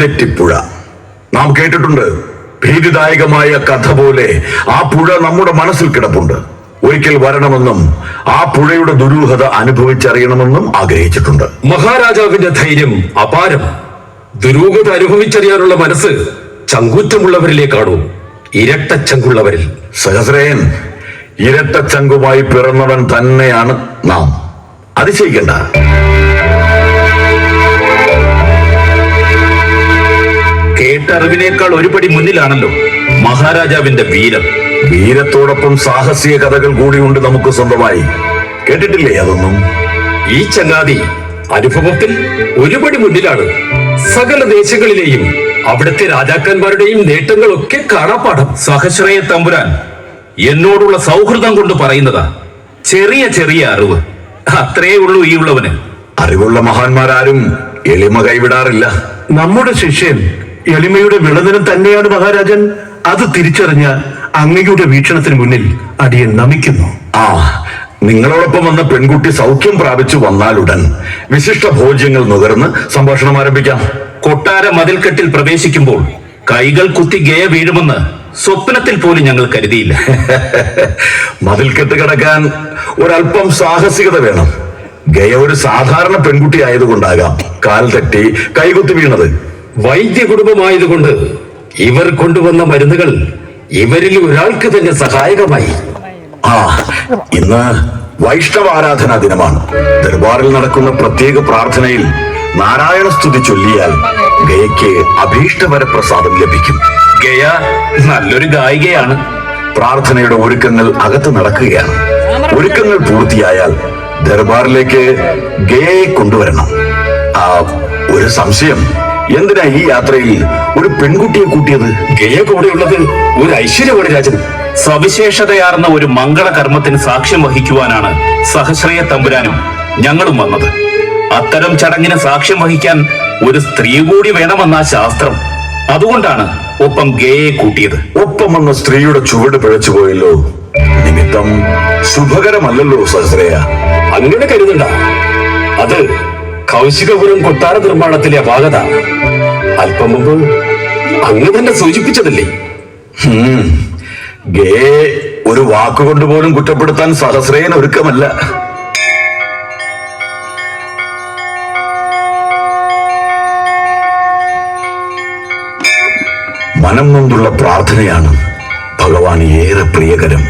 വഴിതെറ്റിപ്പുഴ നാം കേട്ടിട്ടുണ്ട് ഭീതിദായകമായ കഥ പോലെ ആ പുഴ നമ്മുടെ മനസ്സിൽ കിടപ്പുണ്ട്. ഒരിക്കൽ വരണമെന്നും ആ പുഴയുടെ ദുരൂഹത അനുഭവിച്ചറിയണമെന്നും ആഗ്രഹിച്ചിട്ടുണ്ട്. മഹാരാജാവിന്റെ ധൈര്യം അപാരം. ദുരൂഹത അനുഭവിച്ചറിയാനുള്ള മനസ്സ് ചങ്കൂറ്റമുള്ളവരിലേക്കാണോ? ഇരട്ട ചങ്കുള്ളവരിൽ. സഹസ്രയൻ ഇരട്ട ചങ്കുമായി പിറന്നവൻ തന്നെയാണ് നാം. അതിശയിക്കണ്ട കേട്ടറിവിനേക്കാൾ ഒരുപടി മുന്നിലാണല്ലോ മഹാരാജാവിന്റെ വീരം. വീരത്തോടൊപ്പം സാഹസിക കഥകൾ കൂടിയുണ്ട് നമുക്ക് സ്വന്തമായി. കേട്ടിട്ടില്ലേ അതൊന്നും? ഈ ചങ്ങാതി അനുഭവത്തിൽ ഒരുപടി മുന്നിലാണ്. സകല ദേശങ്ങളിലെയും അവിടുത്തെ രാജാക്കന്മാരുടെയും നേട്ടങ്ങളൊക്കെ കാണാപ്പാഠം. സഹശ്രയ തമ്പുരാൻ എന്നോടുള്ള സൗഹൃദം കൊണ്ട് പറയുന്നതാ. ചെറിയ ചെറിയ അറിവ്. അത്രേ ഉള്ളൂ ഈ ഉള്ളവന്. അറിവുള്ള മഹാന്മാരാരും എളിമ കൈവിടാറില്ല. നമ്മുടെ ശിഷ്യൻ എളിമയുടെ വിളനിലം തന്നെയാണ് മഹാരാജൻ. അത് തിരിച്ചറിഞ്ഞ അങ്ങയുടെ വീക്ഷണത്തിന് മുന്നിൽ അടിയൻ നമിക്കുന്നു. ആ നിങ്ങളോടൊപ്പം വന്ന പെൺകുട്ടി സൗഖ്യം പ്രാപിച്ചു വന്നാലുടൻ വിശിഷ്ട ഭോജ്യങ്ങൾ നുകർന്ന് സംഭാഷണം ആരംഭിക്കാം. കൊട്ടാര മതിൽക്കെട്ടിൽ പ്രവേശിക്കുമ്പോൾ കൈകൾ കുത്തി ഗയ വീഴുമെന്ന് സ്വപ്നത്തിൽ പോലും ഞങ്ങൾ കരുതിയില്ല. മതിൽക്കെട്ട് കിടക്കാൻ ഒരല്പം സാഹസികത വേണം. ഗയ ഒരു സാധാരണ പെൺകുട്ടി ആയതുകൊണ്ടാകാം കാൽ തട്ടി കൈകുത്തി വീണത്. വൈദ്യ കുടുംബമായതുകൊണ്ട് ഇവർ കൊണ്ടുവന്ന മരുന്നുകൾ ഇവരിൽ ഒരാൾക്ക് തന്നെ സഹായകമായി. ആ ഇന്ന് വൈഷ്ണവ ആരാധനാ ദിനമാണ്. ദർബാറിൽ നടക്കുന്ന പ്രത്യേക പ്രാർത്ഥനയിൽ നാരായണ സ്തുതി ചൊല്ലിയാൽ ഗയക്ക് അഭീഷ്ടവര പ്രസാദം ലഭിക്കും. ഗയ നല്ലൊരു ഗായികയാണ്. പ്രാർത്ഥനയുടെ ഒരുക്കങ്ങൾ അകത്ത് നടക്കുകയാണ്. ഒരുക്കങ്ങൾ പൂർത്തിയായാൽ ദർബാറിലേക്ക് ഗയയെ കൊണ്ടുവരണം. ആ ഒരു സംശയം. എന്തിനാ ഈ യാത്രയിൽ ഒരു പെൺകുട്ടിയെ കൂട്ടിയത്? ഗയ കൂടെയുള്ളത് ഒരു ഐശ്വര്യമാണ് രാജൻ സവിശേഷതയാർന്ന ഒരു മംഗള കർമ്മത്തിന് സാക്ഷ്യം വഹിക്കുവാനാണ് സഹശ്രയ തമ്പുരാനും ഞങ്ങളും വന്നത്. അത്തരം ചടങ്ങിന് സാക്ഷ്യം വഹിക്കാൻ ഒരു സ്ത്രീ കൂടി വേണമെന്ന ശാസ്ത്രം. അതുകൊണ്ടാണ് ഒപ്പം ഗയെ കൂട്ടിയത്. ഒപ്പം വന്ന സ്ത്രീയുടെ ചുവട് പിഴച്ചു പോയല്ലോ. നിമിത്തം ശുഭകരമല്ലല്ലോ സഹശ്രയ. അങ്ങനെ കരുതണ്ട. അത് കൗശികപുരം കൊട്ടാര നിർമ്മാണത്തിലെ അപാകത അല്പം മുമ്പ് അങ്ങ് തന്നെ സൂചിപ്പിച്ചതല്ലേ? ഗേ ഒരു വാക്കുകൊണ്ട് പോലും കുറ്റപ്പെടുത്താൻ സഹസ്രയൻ ഒരുക്കമല്ല. മനം കൊണ്ടുള്ള പ്രാർത്ഥനയാണ് ഭഗവാൻ ഏറെ പ്രിയകരം.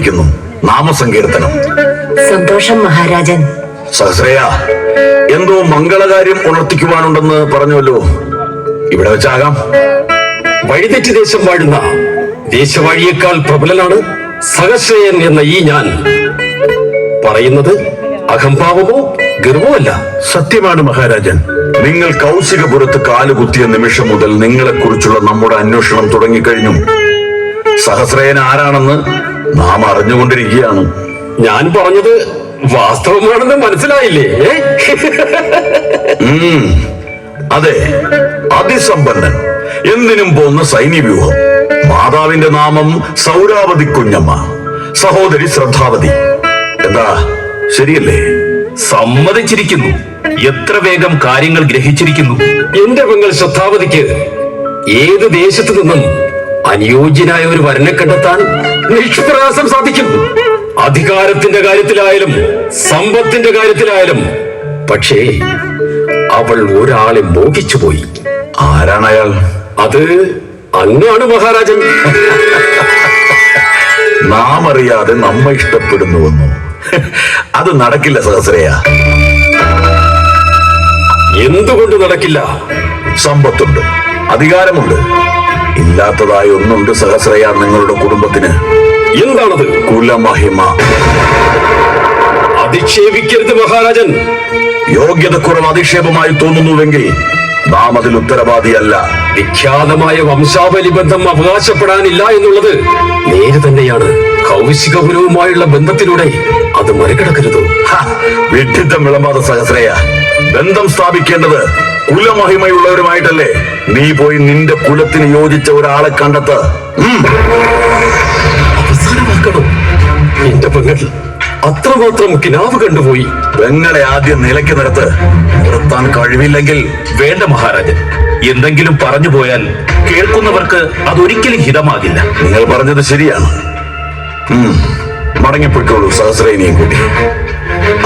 സമയമായിരിക്കുന്നു നാമസങ്കീർത്തനം. സന്തോഷം മഹാരാജൻ. സഹസ്രയ എന്തോ മംഗളകാര്യം ഉണർത്തിക്കുവാനുണ്ടെന്ന് പറഞ്ഞുവല്ലോ. ഇവിടെ വെച്ചാകാം. വഴിതെറ്റി ദേശം വാഴുന്ന ദേശവാഴിയേക്കാൾ പ്രബലനാണ് സഹശ്രയൻ എന്ന ഈ ഞാൻ. പറയുന്നത് അഹംഭാവമോ ഗർവമോ അല്ല. സത്യമാണ് മഹാരാജൻ. നിങ്ങൾ കൗശികപുരത്ത് കാലുകുത്തിയ നിമിഷം മുതൽ നിങ്ങളെക്കുറിച്ചുള്ള നമ്മുടെ അന്വേഷണം തുടങ്ങിക്കഴിഞ്ഞു. സഹസ്രയൻ ആരാണെന്ന് നാം അറിഞ്ഞുകൊണ്ടിരിക്കുകയാണ്. ഞാൻ പറഞ്ഞത് വാസ്തവമാണെന്ന് മനസ്സിലായില്ലേ? അതെ അതിസമ്പന്നൻ. എന്തിനും പോന്ന സൈന്യവ്യൂഹം. മാതാവിന്റെ നാമം സൗരാവതി കുഞ്ഞമ്മ. സഹോദരി ശ്രദ്ധാവതി. എന്താ ശരിയല്ലേ? സമ്മതിച്ചിരിക്കുന്നു. എത്ര വേഗം കാര്യങ്ങൾ ഗ്രഹിച്ചിരിക്കുന്നു. എന്റെ പെങ്ങൾ ശ്രദ്ധാവതിക്ക് ഏത് ദേശത്തു നിന്നും അനുയോജ്യനായ ഒരു വരനെ കണ്ടെത്താൻ നിഷ്പ്രയാസം സാധിക്കും. അധികാരത്തിന്റെ കാര്യത്തിലായാലും സമ്പത്തിന്റെ കാര്യത്തിലായാലും. പക്ഷേ അവൾ ഒരാളെ മോഹിച്ചു പോയി. ആരാണ് അയാൾ? അത് അങ്ങാണ് മഹാരാജൻ. നാം അറിയാതെ നമ്മ ഇഷ്ടപ്പെടുന്നുവെന്നു. അത് നടക്കില്ല സഹസ്രയ. എന്തുകൊണ്ട് നടക്കില്ല? സമ്പത്തുണ്ട് അധികാരമുണ്ട്. ഇല്ലാത്തതായി ഒന്നുണ്ട് സഹസ്രയ നിങ്ങളുടെ കുടുംബത്തിന്. എന്താണത്? കുലമഹിമ. അധിക്ഷേപിക്കരുത് മഹാരാജൻ. യോഗ്യതക്കുറവ് അധിക്ഷേപമായി തോന്നുന്നുവെങ്കിൽ നാം അതിൽ ഉത്തരവാദിയല്ല. വിഖ്യാതമായ വംശാവലി ബന്ധം അവകാശപ്പെടാനില്ല എന്നുള്ളത് നേര് തന്നെയാണ് കൗശികപുരവുമായുള്ള ബന്ധത്തിലൂടെ അത് മറികടക്കരുത്. വിഡ്ഢിത്തം വിളമ്പാത സഹസ്രയ. ബന്ധം സ്ഥാപിക്കേണ്ടത് കുലമഹിമയുള്ളവരുമായിട്ടല്ലേ നീ പോയി നിന്റെ കുലത്തിന് യോജിച്ച ഒരാളെ കണ്ടെത്ത. അവസാനമാക്കണം? എന്റെ പെങ്ങൾ അത്രമാത്രം കിനാവ് കണ്ടുപോയി. പെങ്ങളെ ആദ്യം നിലയ്ക്ക് നിരത്ത് നിർത്താൻ കഴിവില്ലെങ്കിൽ വേണ്ട മഹാരാജൻ. എന്തെങ്കിലും പറഞ്ഞു പോയാൽ കേൾക്കുന്നവർക്ക് അതൊരിക്കലും ഹിതമാകില്ല. നിങ്ങൾ പറഞ്ഞത് ശരിയാണ്. ഉം. മടങ്ങിപ്പോയിക്കോളൂ സഹസ്രേനിയും കൂടി.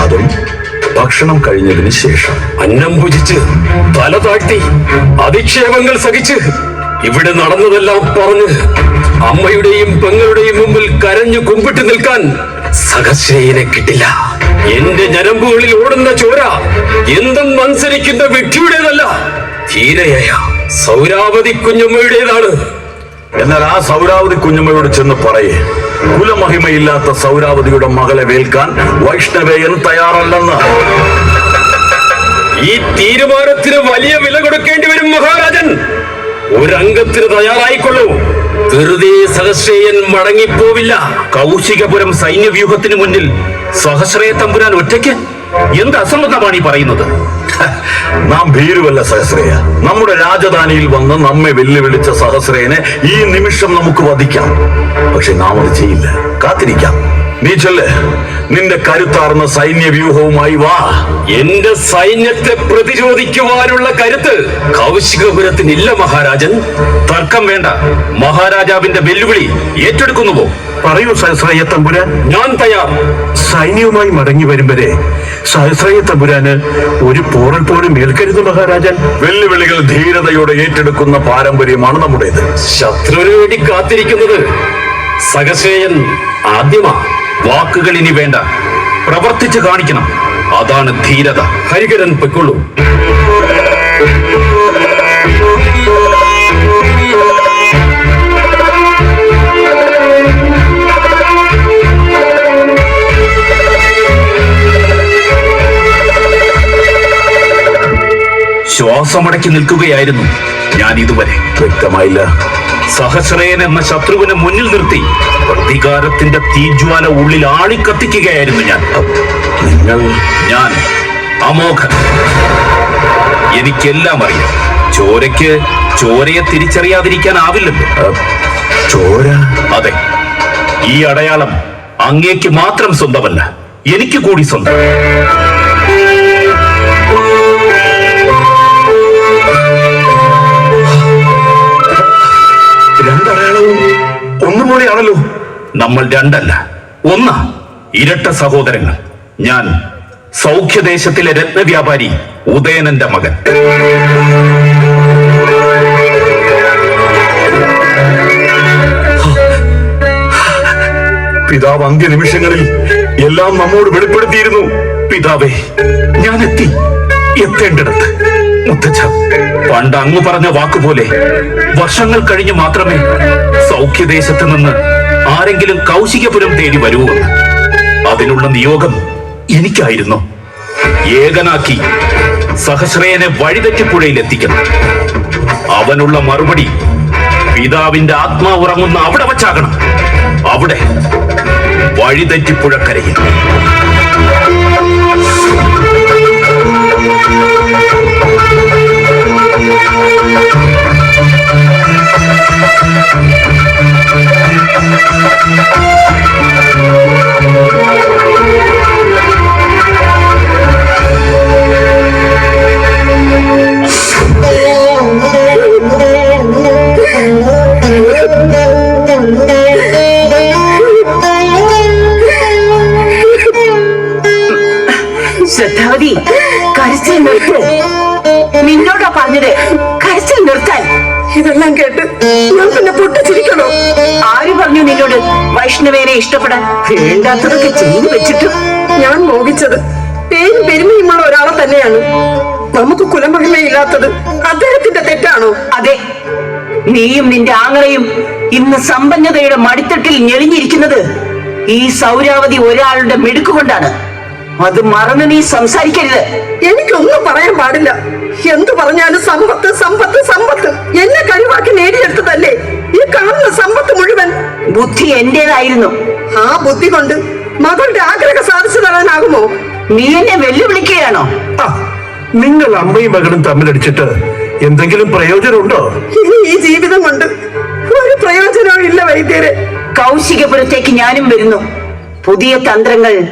അതും ഭക്ഷണം കഴിഞ്ഞതിന് ശേഷം അന്നം ഭുജിച്ച് തല താഴ്ത്തി അധിക്ഷേപങ്ങൾ സഹിച്ച് ഇവിടെ നടന്നതെല്ലാം പറഞ്ഞ് അമ്മയുടെയും പെങ്ങളുടെയും മുമ്പിൽ കരഞ്ഞു കുമ്പിട്ട് നിൽക്കാൻ സഹശ്രയനെ കിട്ടില്ല. എന്റെ ഞരമ്പുകളിൽ ഓടുന്ന ചോര എന്തും മത്സരിക്കുന്ന വ്യക്തിയുടേതല്ല ധീരയായ സൗരാവതി കുഞ്ഞമ്മയുടേതാണ്. എന്നാൽ ആ സൗരാവതി കുഞ്ഞമ്മയോട് ചെന്ന് പറയേ. കുലമഹിമയില്ലാത്ത സൗരാവതിയുടെ മകളെ വേൽക്കാൻ വൈഷ്ണവേയൻ തയ്യാറല്ലെന്ന്. ഈ തീരുമാനത്തിന് വലിയ വില കൊടുക്കേണ്ടി വരും മഹാരാജൻ. ഒരംഗത്തിന് തയ്യാറായിക്കൊള്ളൂ. വെറുതെ സഹശ്രേയൻ മടങ്ങിപ്പോവില്ല. കൗശികപുരം സൈന്യവ്യൂഹത്തിന് മുന്നിൽ സഹസ്രയ തമ്പുരാൻ ഒറ്റയ്ക്ക്? എന്ത് അസംബന്ധമാണ് ഈ പറയുന്നത്? നാം ഭീരുവല്ല സഹസ്രയ. നമ്മുടെ രാജധാനിയിൽ വന്ന് നമ്മെ വെല്ലുവിളിച്ച സഹസ്രയനെ ഈ നിമിഷം നമുക്ക് വധിക്കാം. പക്ഷെ നാം അത് ചെയ്യില്ല. കാത്തിരിക്കാം. നീ ചെല്ല്. നിന്റെ കരുത്താർന്ന സൈന്യ വ്യൂഹവുമായി വാ. എന്റെ സൈന്യത്തെ പ്രതിരോധിക്കുവാനുള്ള കരുത്ത് കൗശികപുരത്തിനില്ല മഹാരാജൻ. തർക്കം വേണ്ട. മഹാരാജാവിന്റെ വെല്ലുവിളി ഏറ്റെടുക്കുന്നുവോ? പറയൂ സഹസ്രയ തമ്പുരാൻ. ഞാൻ തയ്യാർ. സൈന്യവുമായി മടങ്ങി വരും വരെ സഹസ്രയ തമ്പുരാന് ഒരു പോറൽ പോലും ഏൽക്കരുത് മഹാരാജൻ. വെല്ലുവിളികൾ ധീരതയോടെ ഏറ്റെടുക്കുന്ന പാരമ്പര്യമാണ് നമ്മുടേത്. ശത്രുവിന് വേണ്ടി കാത്തിരിക്കുന്നത് സഹശ്രേയൻ ആദ്യമാ. വാക്കുകൾ ഇനി വേണ്ട. പ്രവർത്തിച്ച് കാണിക്കണം. അതാണ് ധീരത. ഹരികരൻ പൊയ്ക്കൊള്ളൂ. ശ്വാസമടക്കി നിൽക്കുകയായിരുന്നു. ഞാൻ ഇതുവരെ വ്യക്തമായില്ല. സഹസ്രയൻ എന്ന ശത്രുവിനെ മുന്നിൽ നിർത്തി പ്രതികാരത്തിന്റെ തീജ്വാല ഉള്ളിൽ ആളിക്കത്തിക്കുകയായിരുന്നു ഞാൻ. നിങ്ങൾ ഞാൻ അമോഘൻ. എനിക്കെല്ലാം അറിയാം. ചോരയ്ക്ക് ചോരയെ തിരിച്ചറിയാതിരിക്കാനാവില്ലല്ലോ. ചോര? അതെ. ഈ അടയാളം അങ്ങേക്ക് മാത്രം സ്വന്തമല്ല എനിക്ക് കൂടി സ്വന്തം. നമ്മൾ രണ്ടല്ല. ഒന്ന് ഇരട്ട സഹോദരങ്ങൾ. ഞാൻ സൗഖ്യദേശത്തിലെ രത്നവ്യാപാരി ഉദയനന്റെ മകൻ. പിതാവ് അന്ത്യനിമിഷങ്ങളിൽ എല്ലാം നമ്മോട് വെളിപ്പെടുത്തിയിരുന്നു. പിതാവേ ഞാൻ എത്തി. എത്തേണ്ടിടത്ത്. മുത്തച്ഛ പണ്ട് അങ്ങ് പറഞ്ഞ വാക്കുപോലെ വർഷങ്ങൾ കഴിഞ്ഞ് മാത്രമേ സൗഖ്യദേശത്ത് നിന്ന് ആരെങ്കിലും കൗശികപുരം തേടി വരുമെന്ന് അതിനുള്ള നിയോഗം എനിക്കായിരുന്നു. ഏകനാക്കി സഹശ്രയനെ വഴിതെറ്റിപ്പുഴയിൽ എത്തിക്കണം അവനുള്ള മറുപടി പിതാവിന്റെ ആത്മാ ഉറങ്ങുന്ന അവിടെ വച്ചാകണം. അവിടെ വഴിതെറ്റിപ്പുഴക്കരയിൽ ശ്രദ്ധാവതി കരച്ചിൽ നിർത്ത്. നിന്നോടാ പറഞ്ഞത് കരച്ചിൽ നിർത്താൻ. ഇതെല്ലാം കേട്ട് ഞാൻ പൊട്ടിച്ചിരിക്കണോ? ആര് പറഞ്ഞു നിന്നോട് വൈഷ്ണവേനെ ഇഷ്ടപ്പെടാൻ? വേണ്ടാത്തതൊക്കെ ചെയ്തു വെച്ചിട്ട് ഞാൻ മോഹിച്ചത്. പേരും പെരുമയുമുള്ള ഒരാളെ തന്നെയാണ്. നമുക്ക് കുലമഹിമയില്ലാത്തത് അദ്ദേഹത്തിന്റെ തെറ്റാണോ? അതെ. നീയും നിന്റെ ആങ്ങളെയും ഇന്ന് സമ്പന്നതയുടെ മടിത്തട്ടിൽ ഞെളിഞ്ഞിരിക്കുന്നത് ഈ സൗരാവതി ഒരാളുടെ മിടുക്കുകൊണ്ടാണ് അത് മറന്ന് നീ സംസാരിക്കരുത്. എനിക്കൊന്നും പറയാൻ പാടില്ല. എന്തു പറഞ്ഞാലും സമ്പത്ത് സമ്പത്ത് സമ്പത്ത്. എന്നെ കഴിവാക്കി നേടിയെടുത്തതല്ലേ? ഈ കാണുന്ന സമ്പത്ത് മുഴുവൻ. ബുദ്ധി എന്റേതായിരുന്നു. ആ ബുദ്ധി കൊണ്ട് മകളുടെ ആഗ്രഹം സാധിച്ചു തരാനാകുമോ? നീ എന്നെ വെല്ലുവിളിക്കുകയാണോ? നിങ്ങൾ അമ്മയും മകളും തമ്മിലടിച്ചിട്ട് എന്തെങ്കിലും പ്രയോജനമുണ്ടോ? ഇനി ഈ ജീവിതം കൊണ്ട് ഒരു പ്രയോജനവും ഇല്ല വൈദ്യരെ. കൗശികപുരത്തേക്ക് ഞാനും വരുന്നു. പുതിയ തന്ത്രങ്ങൾ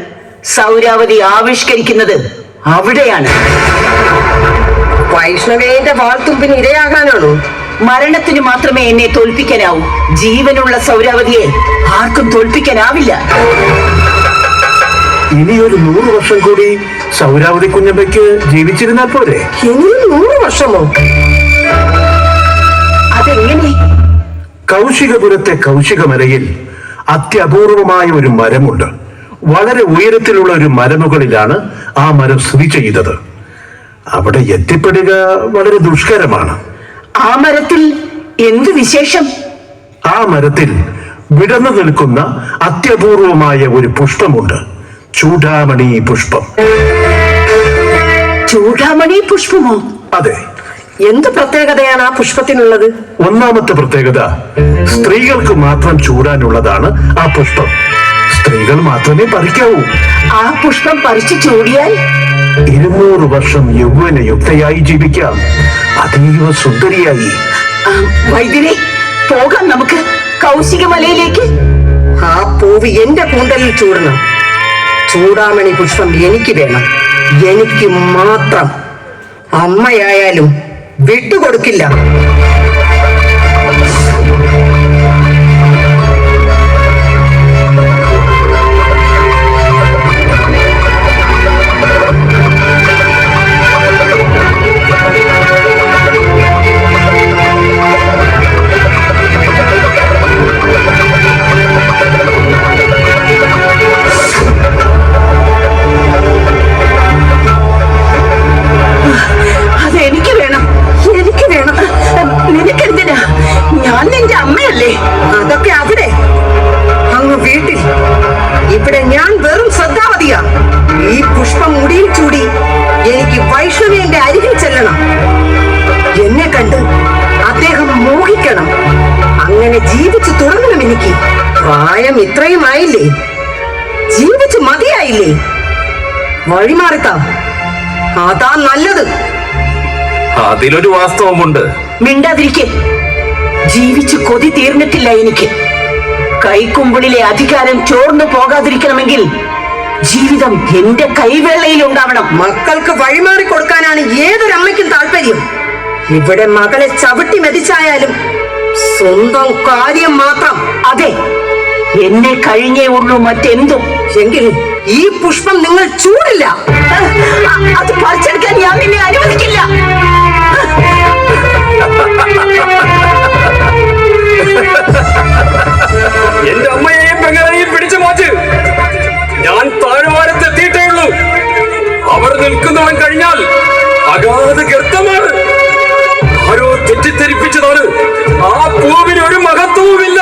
സൗരാവതി ആവിഷ്കരിക്കുന്നത് അവിടെയാണ്. വൈഷ്ണവേന്റെ വാൾത്തുമ്പിന് ഇരയാകാനാണോ? മരണത്തിന് മാത്രമേ എന്നെ തോൽപ്പിക്കാനാവൂ. ജീവനുള്ള സൗരാവതിയെ ആർക്കും തോൽപ്പിക്കാനാവില്ല. ഇനി ഒരു നൂറ് വർഷം കൂടി സൗരാവതി കുഞ്ഞമ്മയ്ക്ക് ജീവിച്ചിരുന്നാൽ പോരെ? ഇനിയും നൂറ് വർഷമോ? അതെങ്ങനെ? കൗശികപുരത്തെ കൗശികമലയിൽ അത്യപൂർവമായ ഒരു മരമുണ്ട്. വളരെ ഉയരത്തിലുള്ള ഒരു മരമുകളിലാണ് ആ മരം സ്ഥിതി ചെയ്തത് അവിടെ എത്തിപ്പെടുക വളരെ ദുഷ്കരമാണ്. ആ മരത്തിൽ എന്ത് വിശേഷം? ആ മരത്തിൽ വിടന്നു നിൽക്കുന്ന അത്യപൂർവമായ ഒരു പുഷ്പമുണ്ട്. ചൂടാമണി പുഷ്പം. ചൂടാമണി പുഷ്പമോ? അതെ. എന്ത് പ്രത്യേകതയാണ് ആ പുഷ്പത്തിനുള്ളത്? ഒന്നാമത്തെ പ്രത്യേകത സ്ത്രീകൾക്ക് മാത്രം ചൂടാനുള്ളതാണ് ആ പുഷ്പം. സ്ത്രീകൾ മാത്രമേ പറിക്കാവൂ. ആ പുഷ്പം പറിച്ചു ചൂടിയാൽ ഇരുന്നൂറ് വർഷം യൗവന യുക്തയായി ജീവിക്കാം. അതീവ സുന്ദരിയായി. വൈദ്യരെ പോകാം നമുക്ക്. കൗശിക മലയിലേക്ക് ആ പൂവ് എന്റെ കൂന്തലിൽ ചൂടണം. ചൂടാമണി പുഷ്പം എനിക്ക് വേണം. എനിക്ക് മാത്രം. അമ്മയായാലും വിട്ടുകൊടുക്കില്ല. വഴിമാറിത്താം. അതാ നല്ലത്. അതിലൊരു വാസ്തവമുണ്ട്. മിണ്ടാതിരിക്കെ. ജീവിച്ച് കൊതി തീർന്നിട്ടില്ല എനിക്ക്. കൈക്കുമ്പിളിലെ അധികാരം ചോർന്നു പോകാതിരിക്കണമെങ്കിൽ ജീവിതം എന്റെ കൈവേളയിൽ ഉണ്ടാവണം മക്കൾക്ക് വഴിമാറി കൊടുക്കാനാണ് ഏതൊരമ്മയ്ക്കും താല്പര്യം. ഇവിടെ മകളെ ചവിട്ടി മെതിച്ചായാലും സ്വന്തം കാര്യം മാത്രം. അതെ എന്നെ കഴിഞ്ഞേ ഉള്ളൂ മറ്റെന്തും. എങ്കിൽ ഈ പുഷ്പം നിങ്ങൾ ചൂടില്ല. അത് പറിച്ചെടുക്കാൻ ഞാൻ നിന്നെ അനുവദിക്കില്ല. എന്റെ അമ്മയെയും പെങ്ങളെയും പിടിച്ചു മാറ്റ്. ഞാൻ താഴ്വാരത്തെത്തിയിട്ടേ ഉള്ളൂ. അവർ നിൽക്കുന്നവൻ കഴിഞ്ഞാൽ അഗാധ ഗർത്തമാണ്. ആരോ തെറ്റിദ്ധരിപ്പിച്ചതാണ്. ആ പൂവിന് ഒരു മഹത്വവുമില്ല.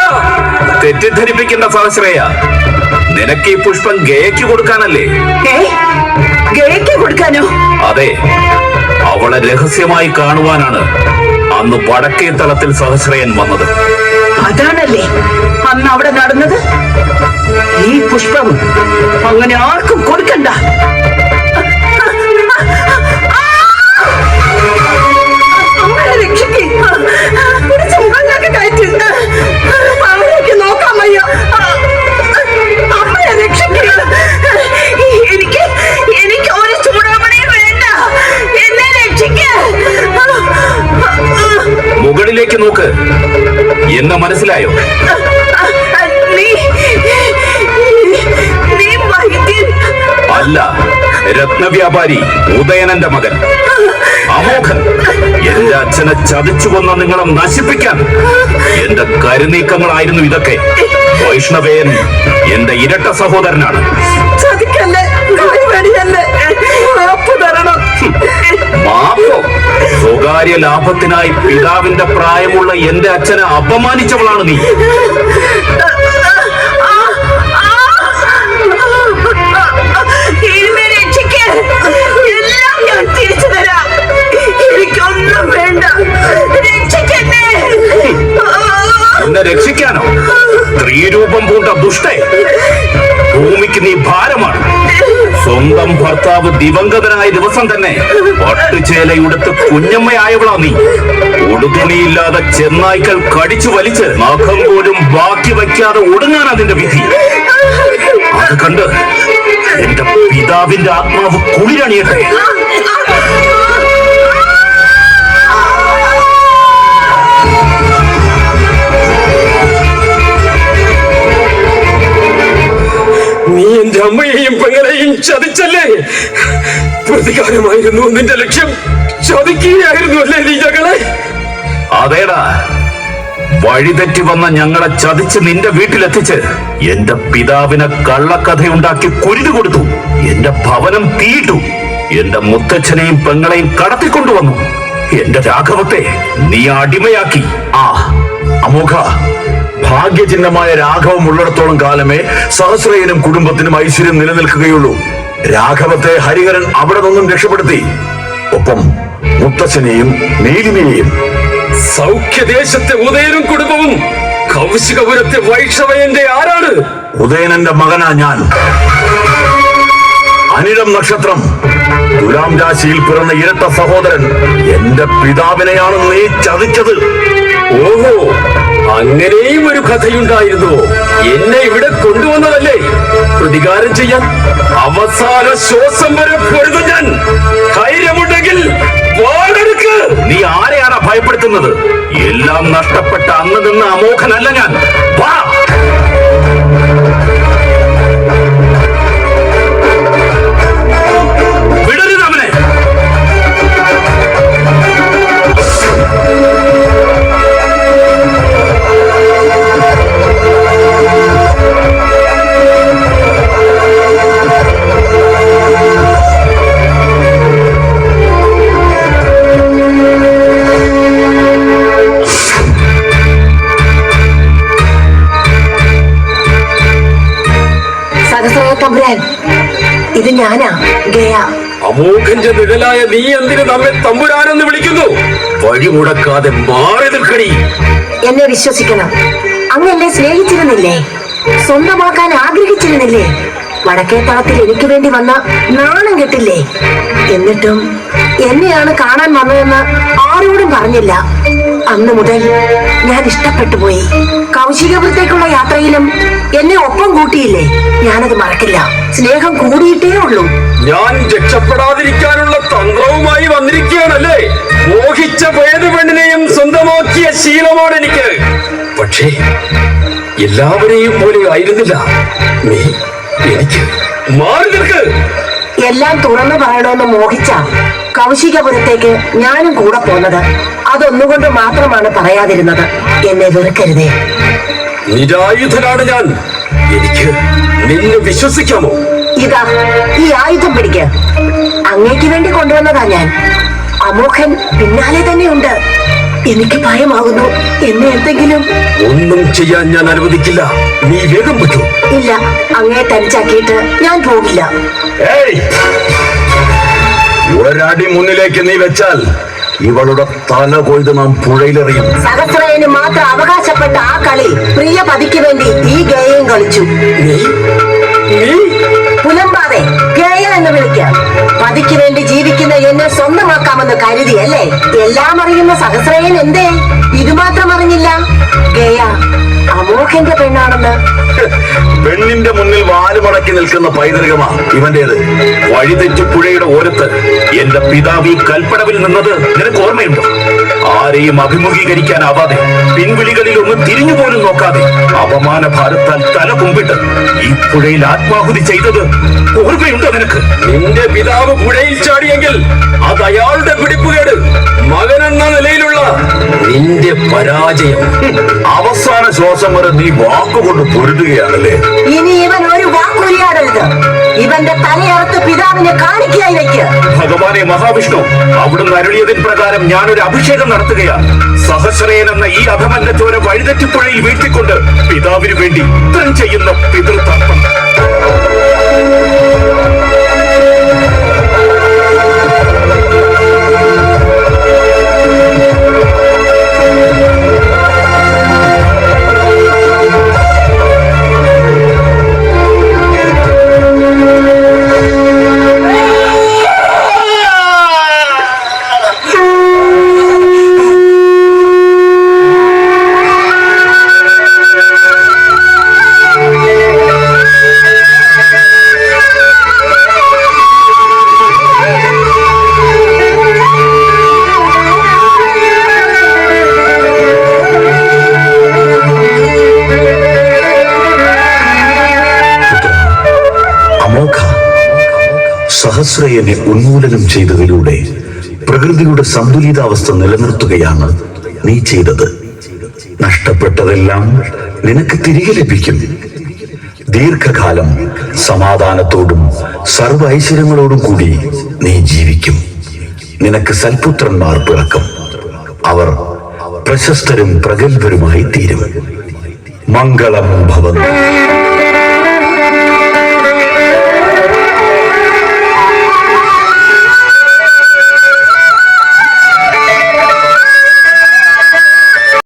തെറ്റിദ്ധരിപ്പിക്കേണ്ട സഹശ്രയ നിനക്ക് ഈ പുഷ്പം ഗയക്ക് കൊടുക്കാനല്ലേ? ഏ? കൊടുക്കാനോ? അതെ അവളെ രഹസ്യമായി കാണുവാനാണ് അന്ന് വടക്കേ തലത്തിൽ സഹശ്രയൻ വന്നത്. അതാണല്ലേ അന്ന് അവിടെ നടന്നത്? ഈ പുഷ്പം അങ്ങനെ ആർക്കും കൊടുക്കണ്ട. മനസ്സിലായോ? അല്ല രത്നവ്യാപാരി ഉദയനന്റെ മകൻ. അമോഘൻ എന്റെ അച്ഛനെ ചതിച്ചു കൊന്ന നിങ്ങളെ നശിപ്പിക്കാൻ. എന്റെ കരുനീക്കങ്ങളായിരുന്നു ഇതൊക്കെ. വൈഷ്ണവേൻ എന്റെ ഇരട്ട സഹോദരനാണ്. സ്വകാര്യ ലാഭത്തിനായി പിതാവിന്റെ പ്രായമുള്ള എന്റെ അച്ഛനെ അപമാനിച്ചവളാണ് നീ. എന്നെ രക്ഷിക്കാനോ? സ്ത്രീരൂപം പൂണ്ട ദുഷ്ടേ ഭൂമിക്ക് നീ ഭാരമാണ്. സ്വന്തം ഭർത്താവ് ദിവംഗതനായ ദിവസം തന്നെ പട്ടുചേലയുടുത്ത് കുഞ്ഞമ്മയായവളാ നീ. ഉടുതുണിയില്ലാതെ ചെന്നായ്ക്കൾ കടിച്ചു വലിച്ച് നഖം പോലും ബാക്കി വയ്ക്കാതെ ഒടുങ്ങാൻ അതിന്റെ വിധി. അത് കണ്ട് എന്റെ പിതാവിന്റെ ആത്മാവ് കുളിരണിയട്ടെ. പ്രതികാരമായിരുന്നു നിന്റെ ലക്ഷ്യം ചതിക്കുകയായിരുന്നു അല്ലേ നീ ഞങ്ങളെ അതേടാ. വഴിതെറ്റി വന്ന ഞങ്ങളെ ചതിച്ച് നിന്റെ വീട്ടിലെത്തിച്ച് എന്റെ പിതാവിനെ കള്ളക്കഥയുണ്ടാക്കി കുരുതി കൊടുത്തു. എന്റെ ഭവനം തീയിട്ടു. എന്റെ മുത്തച്ഛനെയും പെങ്ങളെയും കടത്തിക്കൊണ്ടുവന്നു. എന്റെ രാഘവത്തെ നീ അടിമയാക്കി. ആ അമോഘ ഭാഗ്യചിഹ്നമായ രാഘവം ഉള്ളിടത്തോളം കാലമേ സഹസ്രയനും കുടുംബത്തിനും ഐശ്വര്യം നിലനിൽക്കുകയുള്ളൂ. രാഘവത്തെ ഹരിഹരൻ അവിടെ നിന്നും രക്ഷപ്പെടുത്തി. ഒപ്പം മുത്തച്ഛനെയും നീലിമയെയും. സൗഖ്യദേശത്തെ ഉദയനും കുടുംബവും കൗശികപുരത്തെ വൈഷവയന്റെ ആരാണ്? ഉദയനന്റെ മകനാ ഞാൻ. അനിഴം നക്ഷത്രം. തുലാം രാശിയിൽ പിറന്ന ഇരട്ട സഹോദരൻ എന്റെ പിതാവിനെയാണ് നീ ചതിച്ചത്. ഓഹോ അങ്ങനെയും ഒരു കഥയുണ്ടായിരുന്നു. എന്നെ ഇവിടെ കൊണ്ടുവന്നതല്ലേ? പ്രതികാരം ചെയ്യാൻ. അവസാന ശ്വാസം വരെ പൊരുതും ഞാൻ. ധൈര്യമുണ്ടെങ്കിൽ നീ ആരെയാണ് ഭയപ്പെടുത്തുന്നത്? എല്ലാം നഷ്ടപ്പെട്ട അന്ന് നിന്ന് അമോഘനല്ല ഞാൻ. വാ. നീ എന്തിനു നമ്മെ തമ്പുരാനെന്ന് വിളിക്കുന്നു? വഴി മുടക്കാതെ മാറി നിൽക്കണി എന്നെ വിശ്വസിക്കണം. അങ്ങ് എന്നെ സ്നേഹിച്ചിരുന്നില്ലേ? സ്വന്തമാക്കാൻ ആഗ്രഹിച്ചിരുന്നില്ലേ? വടക്കേത്തളത്തിൽ എനിക്ക് വേണ്ടി വന്ന നാണം കെട്ടില്ലേ? എന്നിട്ടും എന്നെയാണ് കാണാൻ വന്നതെന്ന് ആരോടും പറഞ്ഞില്ല. അന്ന് മുതൽ ഞാൻ ഇഷ്ടപ്പെട്ടു പോയി. കൗശികപുരത്തേക്കുള്ള യാത്രയിലും എന്നെ ഒപ്പം കൂട്ടിയില്ലേ? ഞാനത് മറക്കില്ല. സ്നേഹം കൂടിയിട്ടേ ഉള്ളൂ. ഞാൻ രക്ഷപ്പെടാതിരിക്കാനുള്ള തന്ത്രവുമായി വന്നിരിക്കുകയാണല്ലേ? മോഹിച്ച ഏത് പെണ്ണിനെയും സ്വന്തമാക്കിയ ശീലമാണ് എനിക്ക്. പക്ഷേ എല്ലാവരെയും പോലെ ആയിരുന്നില്ല നീ എനിക്ക്. മാറി നിൽക്ക്. എല്ലാം തുറന്നു പറയണമെന്ന് മോഹിച്ച കൗശികപുരത്തേക്ക് ഞാനും കൂടെ പോന്നത് അതൊന്നുകൊണ്ട് മാത്രമാണ് പറയാതിരുന്നത്. എന്നെ വെറുക്കരുതേ. നിരായുധനാണ് ഞാൻ. എനിക്ക് നിന്നെ വിശ്വസിക്കാമോ? ഇതാ ഈ ആയുധം പിടിക്ക്. അങ്ങേക്ക് വേണ്ടി കൊണ്ടുവന്നതാ ഞാൻ. അമോഘൻ പിന്നാലെ തന്നെയുണ്ട്. എനിക്ക് ഭയമാകുന്നു. എന്നെ എന്തെങ്കിലും ഒന്നും ചെയ്യാൻ ഞാൻ അനുവദിക്കില്ല. നീ വേഗം പറ്റൂ. ഇല്ല അങ്ങേ തനിച്ചാക്കിയിട്ട് ഞാൻ പോകില്ല. ഒരടി മുന്നിലേക്ക് നീ വെച്ചാൽ ഇവളുടെ തല കൊയ്ത് നാം പുഴയിലെറിയും. സഹസ്രയന് മാത്രം അവകാശപ്പെട്ട ആ കളി പ്രിയ പതിക്ക് വേണ്ടി ഈ ഗേയം കളിച്ചു. നീ? നീ? എന്ന് വിളിക്കാം. പതിക്ക് വേണ്ടി ജീവിക്കുന്ന എന്നെ സ്വന്തമാക്കാമെന്ന് കരുതി അല്ലേ? എല്ലാം അറിയുന്ന സഹസ്രയൻ എന്തേ? ഇതുമാത്രം അറിഞ്ഞില്ല. ഗയ അമോഘന്റെ പെണ്ണാണെന്ന്. പെണ്ണിന്റെ മുന്നിൽ വാലുമടക്കി നിൽക്കുന്ന പൈതൃകമാ ഇവന്റേത്. വഴിതെറ്റി പുഴയുടെ ഓരത്ത് എന്റെ പിതാവ് ഈ കൽപ്പടവിൽ നിന്നത് നിനക്ക് ഓർമ്മയുണ്ടോ? ആരെയും അഭിമുഖീകരിക്കാനാവാതെ പിൻവിളികളിൽ ഒന്ന് തിരിഞ്ഞു പോലും നോക്കാതെ അപമാന ഭാരത്താൽ തല കുമ്പിട്ട് ഈ പുഴയിൽ ആത്മാഹുതി ചെയ്തത് ഓർമ്മയുണ്ടോ നിനക്ക്? നിന്റെ പിതാവ് പുഴയിൽ ചാടിയെങ്കിൽ അത് അയാളുടെ പിടിപ്പുകേട്. മകനെന്ന നിലയിലുള്ള നിന്റെ പരാജയം. അവസാന ശ്വാസം വരെ നീ വാക്കുകൊണ്ട് പൊരുതുകയാണല്ലേ? ഇനി ഇവൻ ഒരു വാക്കുരിയാടരുത് ഇവന്റെ തലയറുത്ത് പിതാവിനെ കാണിക്കായി വെക്ക്. ഭഗവാനെ മഹാവിഷ്ണു അവിടുന്ന് അരുളിയതിൻ പ്രകാരം ഞാനൊരു അഭിഷേകം നടത്തുകയാണ്. സഹസ്രയൻ എന്ന ഈ അധമന്റെ ചോര വഴിതെറ്റിപ്പുഴയിൽ വീഴ്ത്തിക്കൊണ്ട് പിതാവിന് വേണ്ടി ഇത്രയും ചെയ്യുന്ന പിതൃതർപ്പണം സഹസ്രയനെ ഉന്മൂലനം ചെയ്തതിലൂടെ പ്രകൃതിയുടെ സന്തുലിതാവസ്ഥ നിലനിർത്തുകയാണ് നീ ചെയ്തത്. നഷ്ടപ്പെട്ടതെല്ലാം നിനക്ക് തിരികെ ലഭിക്കും. ദീർഘകാലം സമാധാനത്തോടും സർവ ഐശ്വര്യങ്ങളോടും കൂടി നീ ജീവിക്കും. നിനക്ക് സൽപുത്രന്മാർ പിറക്കും. അവർ പ്രശസ്തരും പ്രഗത്ഭരുമായി തീരും മംഗളം ഭവന്തു.